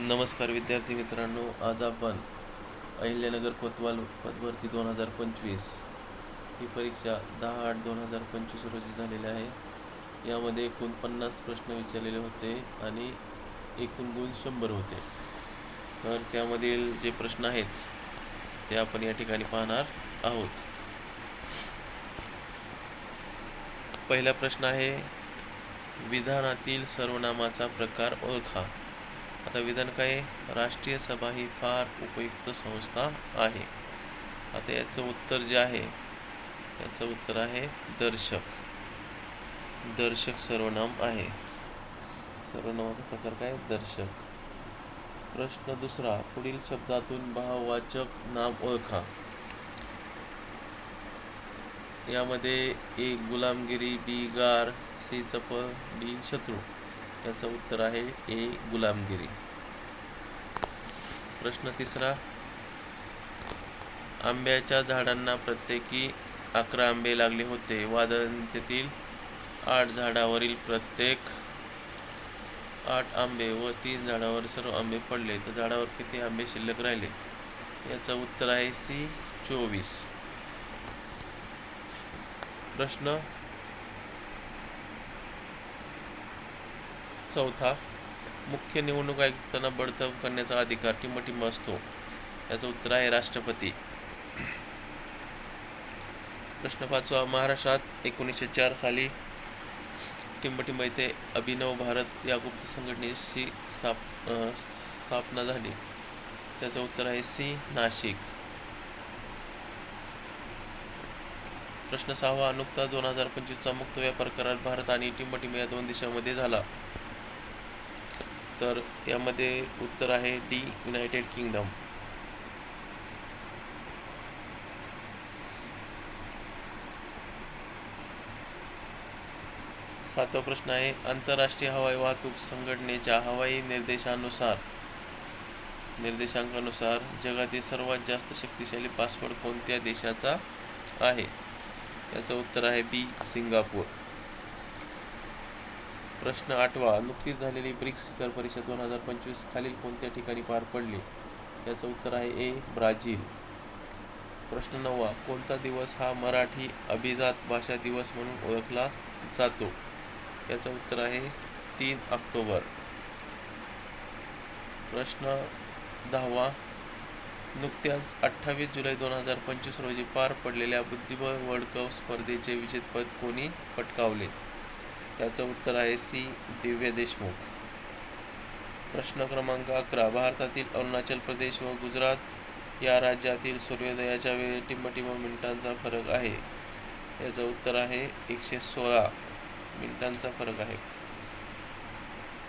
नमस्कार विद्यार्थी मित्रांनो आज आपण अहिल्यानगर कोतवाल पदभरती दोन हजार पंचवीस ही परीक्षा दहा आठ दोन हजार पंचवीस रोजी झालेली आहे. यामध्ये एकूण पन्नास प्रश्न विचारलेले होते आणि एकूण गुण शंभर होते. तर त्यामधील जे प्रश्न आहेत ते आपण या ठिकाणी पाहणार आहोत. पहिला प्रश्न आहे विधानातील सर्वनामाचा प्रकार ओळखा. आता विधान काय राष्ट्रीय सभा ही फार उपयुक्त संस्था आहे. आता याचं उत्तर जे आहे याचं उत्तर आहे दर्शक. दर्शक सर्वनाम आहे. सर्वनामाचा प्रकार काय? दर्शक. प्रश्न दुसरा पुढील शब्दातून भाववाचक नाम ओळखा. यामध्ये ए गुलामगिरी बी गार सी चपळ डी शत्रू. याचं उत्तर आहे ए. गुलामगिरी. प्रश्न तिसरा. आंब्याच्या झाडांना प्रत्येकी अकरा आंबे लागले होते. वादळतेतील आठ झाडावरील प्रत्येक आठ आंबे व तीन झाडावर सर्व आंबे पडले. तर झाडावर किती आंबे शिल्लक राहिले? याचं उत्तर आहे सी. चोवीस. प्रश्न चौथा मुख्य निवडणूक आयुक्तांना बडतर्फ करण्याचा अधिकार टिंबटिंब असतो. याचं उत्तर आहे राष्ट्रपती. प्रश्न पाचवा महाराष्ट्रात एकोणीसशे चार साली टिंबटिंब येथे अभिनव भारत या गुप्त संघटनेची स्थाप स्थापना झाली. त्याचं उत्तर आहे सी नाशिक. प्रश्न सहावा नुकताच दोन हजार पंचवीसचा मुक्त व्यापार करार भारत आणि टिंबटिंब या दोन देशांमध्ये झाला. तर यामध्ये उत्तर आहे डी युनायटेड किंगडम सातवा प्रश्न आहे आंतरराष्ट्रीय हवाई वाहतूक संघटनेच्या हवाई निर्देशानुसार निर्देशांकानुसार जगातील सर्वात जास्त शक्तिशाली पासपोर्ट कोणत्या देशाचा आहे? याचं उत्तर आहे बी सिंगापूर. प्रश्न आठवा नुकतीच झालेली ब्रिक्स शिखर परिषद दोन हजार पंचवीस खालील कोणत्या ठिकाणी पार पडली? याचं उत्तर आहे ए ब्राझील. प्रश्न नववा कोणता दिवस हा मराठी अभिजात भाषा दिवस म्हणून ओळखला जातो? याचं उत्तर आहे तीन ऑक्टोबर. प्रश्न दहावा नुकत्याच अठ्ठावीस जुलै दोन हजार पंचवीस रोजी पार पडलेल्या बुद्धिबळ वर्ल्ड कप स्पर्धेचे विजेतेपद कोणी पटकावले? याचं उत्तर आहे सी. दिव्य देशमुख. प्रश्न क्रमांक अकरा. भारतातील अरुणाचल प्रदेश व गुजरात या राज्यातील सूर्योदयाच्या वेळी टिंबटिंब मिनिटांचा फरक आहे. याचं उत्तर आहे एकशे सोळा मिनिटांचा फरक आहे.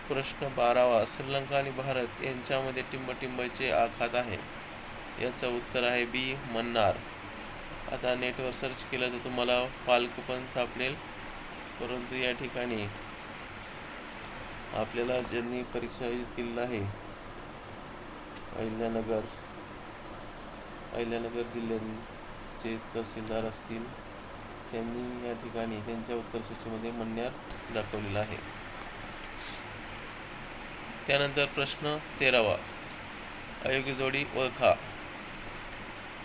प्रश्न बारावा. श्रीलंका आणि भारत यांच्यामध्ये टिंबटिंबचे आखात आहे. याचं उत्तर आहे बी. मन्नार. आता नेटवर सर्च केलं तर तुम्हाला पालक पण सापडेल. परंतु या ठिकाणी आपल्याला ज्यांनी परीक्षा आयोजित केलेला आहे अहिल्यानगर अहिल्यानगर जिल्ह्यांचे तहसीलदार असतील त्यांनी या ठिकाणी त्यांच्या उत्तर सूचीमध्ये मन्यार दाखवलेला आहे. त्यानंतर प्रश्न तेरावा. अयोग्य जोडी ओळखा.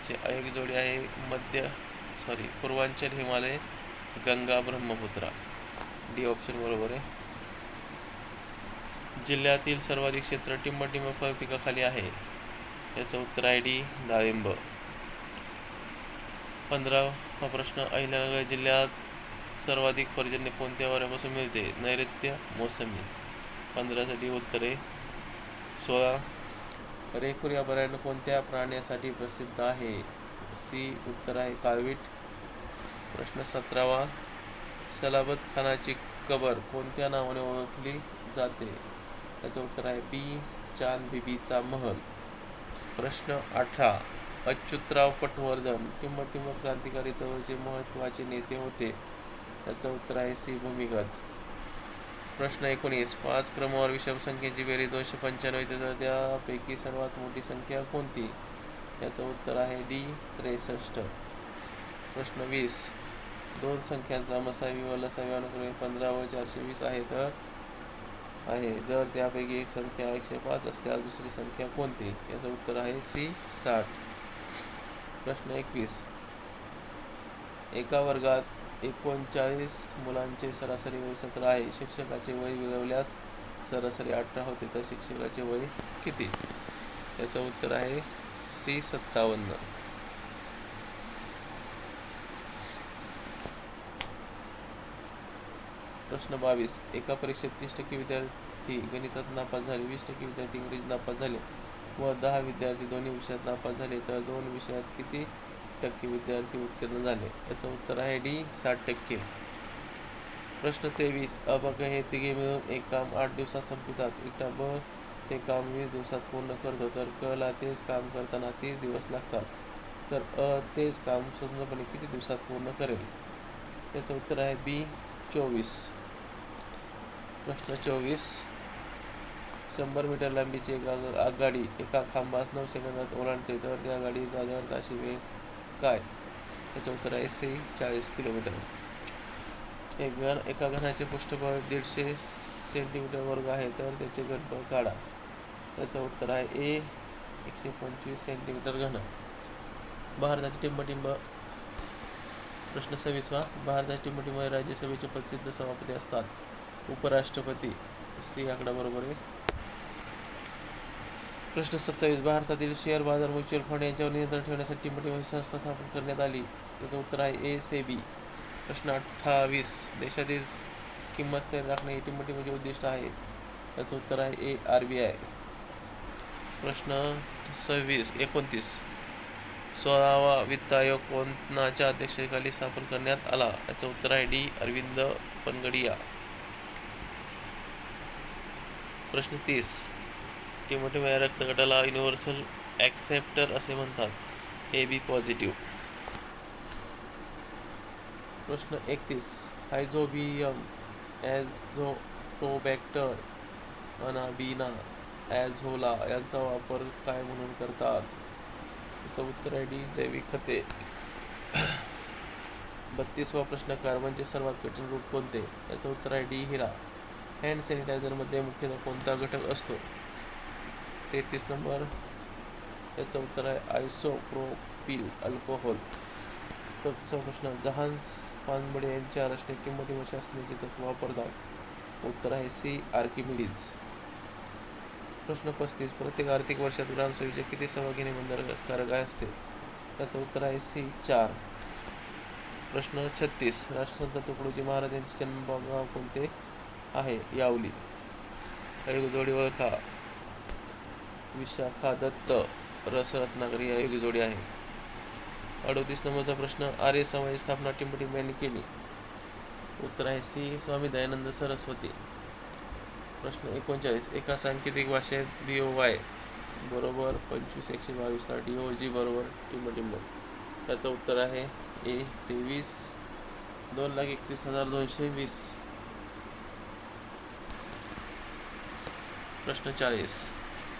जे अयोग्य जोडी आहे मध्य sorry Purvanchal Himalaya Ganga Brahmaputra D option बरोबर आहे. जिल्ह्यातील सर्वाधिक क्षेत्र टिंबटिंब फळ पिकाखाली आहे. याचं उत्तर आहे डी डाळिंब. पंधरावा प्रश्न अहिल्यानगर जिल्ह्यात सर्वाधिक पर्जन्य कोणत्या वाऱ्यापासून मिळते? नैऋत्य मोसमी. पंधरासाठी उत्तरे सोळा रेखूर या अभयारण्य कोणत्या प्राण्यासाठी प्रसिद्ध आहे? सी उत्तर आहे काळवीट. प्रश्न सतरावा. सलाबत खानाची कबर कोणत्या नावाने ओळखली जाते? त्याचं उत्तर आहे बी. चांद बीबीचा महल. प्रश्न अठरा. अच्युतराव पटवर्धन टिंबटिंब क्रांतिकारी चळवळीचे महत्त्वाचे नेते होते. त्याचं उत्तर आहे सी. भूमिगत. प्रश्न एकोणीस. पाच क्रमावर विषम संख्येची बेरी दोनशे पंच्याण्णव तर त्यापैकी सर्वात मोठी संख्या कोणती? याचं उत्तर आहे डी. त्रेसष्ट. प्रश्न वीस. दोन संख्यांचा मसावी व लसावी अनुक्रमे पंधरा व चारशे वीस आहे तर? आहे. जर त्यापैकी एक संख्या एकशे पाच असल्यास दुसरी संख्या कोणती? याचं उत्तर आहे सी साठ. प्रश्न एकवीस. एका वर्गात एकोणचाळीस मुलांचे सरासरी वय सतरा आहे. शिक्षकाचे वय मिळवल्यास सरासरी अठरा होते. तर शिक्षकाचे वय किती? याचं उत्तर आहे सी सत्तावन्न. प्रश्न बावीस. एका परीक्षेत तीस टक्के विद्यार्थी गणितात नापास झाले वीस टक्के विद्यार्थी इंग्रजीत नापास झाले व दहा विद्यार्थी दोन्ही विषयात नापास झाले. तर दोन विषयात किती टक्के विद्यार्थी उत्तीर्ण झाले? याचं उत्तर आहे डी साठ टक्के. प्रश्न तेवीस. अबक हे तिघे मिळून एक काम आठ दिवसात संपवितात एकटा ब ते काम वीस दिवसात पूर्ण करतो. तर क ला तेच काम करताना तीस दिवस लागतात. तर अ तेच काम स्वतंत्रपणे किती दिवसात पूर्ण करेल? याचं उत्तर आहे बी चोवीस. प्रश्न चोवीस. शंभर मीटर लांबीची एक आग- आगगाडी एका खांबास नऊ सेकंदात ओलांडते तर त्या गाडीचा दर ताशी वेग काय? याचं उत्तर आहे सी चाळीस किलोमीटर. एक घन एका घनाचे पृष्ठफळ दीडशे सेंटीमीटर वर्ग आहे तर त्याचे घनफळ काढा. त्याचं उत्तर आहे ए एकशे पंचवीस सेंटीमीटर घन. भारताचे टिंबटिंब. प्रश्न सव्वीसवा भारताचे टिंबटिंब हे राज्यसभेचे प्रसिद्ध सभापती असतात. उपराष्ट्रपती सी आकडाबरोबर आहे. प्रश्न सत्तावीस भारतातील शेअर बाजार म्युच्युअल फंड यांच्यावर नियंत्रण ठेवण्यासाठी मोठी संस्था स्थापन करण्यात आली. त्याचं उत्तर आहे ए से बी प्रश्न अठ्ठावीस देशातील किंमत स्थिर राखणे हे टिंबटिंबचे म्हणजे उद्दिष्ट आहे. त्याचं उत्तर आहे ए आर बी आय प्रश्न सव्वीस एकोणतीस. सोळावा वित्त आयोग कोणाच्या अध्यक्षतेखाली स्थापन करण्यात आला? याचं उत्तर आहे डी अरविंद पनगडिया. प्रश्न तीस. टिमोटिम या रक्तगटाला युनिव्हर्सल ॲक्सेप्टर असे म्हणतात. ए बी पॉझिटिव्ह प्रश्न एकतीस. हायझोबियम ॲझोटोबॅक्टर अनाबिना ॲझोला यांचा वापर काय म्हणून करतात? याचं उत्तर आहे डी. जैविक खते. बत्तीसवा प्रश्न कार्बनचे म्हणजे सर्वात कठीण रूप कोणते? याचं उत्तर आहे डी. हिरा. हँड सॅनिटायझरमध्ये मुख्यतः कोणता घटक असतो? तेहतीस नंबर. याचं उत्तर आहे आयसोप्रोपिल अल्कोहोल चौतीसवा प्रश्न जहान्स पानबडे यांच्या रचनेत किंमती व शासनाचे तत्व वापरतात. उत्तर आहे सी आर्किमिडीज. प्रश्न पस्तीस प्रत्येक आर्थिक वर्षात ग्रामसेवेचे किती सहभागीने बंधनकारक असते? त्याचं उत्तर आहे सी चार. प्रश्न छत्तीस राष्ट्रसंत तुकडोजी महाराज यांचे जन्मगाव कोणते? आहे यावली. अयोग जोडी ओळखा विशाखा दत्त रसरत्नागरी या अयोग जोडी आहे. अडोतीस नंबरचा प्रश्न आर्य समाज स्थापना टिंबटिंब यांनी केली. उत्तर आहे सी. स्वामी दयानंद सरस्वती. प्रश्न एकोणचाळीस एका सांकेतिक भाषेत बी ओ वाय बरोबर पंचवीस एकशे बावीस डी ओ जी बरोबर टिंबटिंब. त्याचं उत्तर आहे ए तेवीस दोन लाख एकतीस हजार दोनशे वीस. प्रश्न चाळीस.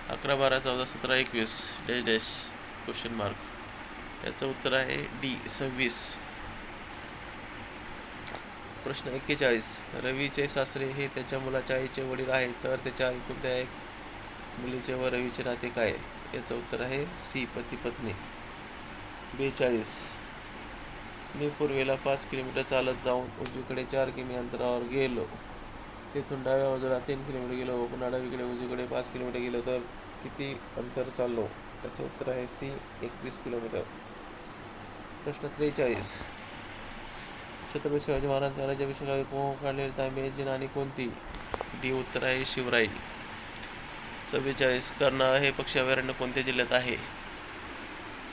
अकरा बारा चौदा सतरा एकवीस. डॅश डॅश क्वेश्चन मार्क याचं उत्तर आहे डी सव्वीस. प्रश्न एक्केचाळीस. रवीचे सासरे हे त्याच्या मुलाच्या आईचे वडील आहेत तर त्याच्या एकुलत्या एक मुलीचे व रवीचे नाते काय? याचं उत्तर आहे सी पती पत्नी. बेचाळीस. मी पूर्वेला पाच किलोमीटर चालत जाऊन उजवीकडे चार किमी अंतरावर गेलो. तेथून डाव्या बाजूला तीन किलोमीटर गेलो व पुन्हा डावीकडे उजवीकडे पाच किलोमीटर गेलो तर किती अंतर चाललो? त्याचं उत्तर आहे सी एकवीस किलोमीटर. प्रश्न त्रेचाळीस. छत्रपती शिवाजी महाराजांच्या राज्याभिषेकावे पोह काढलेली तांब्याची नाणी कोणती? डी उत्तर आहे शिवराई. चव्वेचाळीस. कर्णा हे पक्षी अभयारण्य कोणत्या जिल्ह्यात आहे?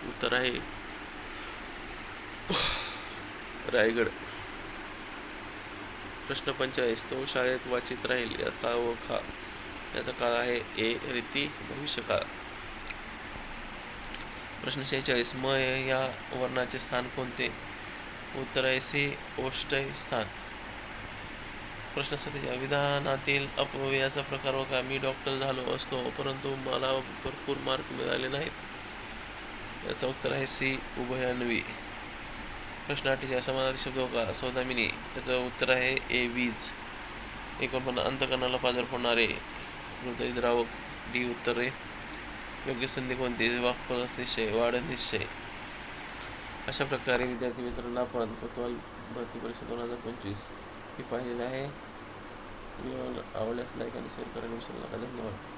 उत्तर आहे रायगड. प्रश्न पंचेचाळीस. तो शाळेत वाचित राहील या काळ ओळखा याचा काळ आहे. ए रीती भविष्यकाळ. प्रश्न शेहेचाळीस. म या वर्णाचे स्थान कोणते? उत्तर आहे सी ओष्टय स्थान. प्रश्न सध्याच्या विधानातील अपव्ययाचा प्रकार बघा. मी डॉक्टर झालो असतो परंतु मला भरपूर मार्क मिळाले नाहीत. याचं उत्तर आहे सी उभयान्वी. प्रश्न अठ्ठेचाळीस समानार्थी शब्द का? सौदामिनी याचं उत्तर आहे ए वीज. एकोणपन्न अंतकरणाला पाझर फोडणारे हृदयद्रावक डी उत्तरे. योग्य संधी कोणती? वाक्परस निश्चय वाढ निश्चय. अशा प्रकारे विद्यार्थी मित्रांना आपण कोतवाल भरती परीक्षा दोन हजार पंचवीस ही पाहिलेली आहे. व्हिडिओ आवडल्यास लाईक आणि शेअर करायला विसरू नका. धन्यवाद.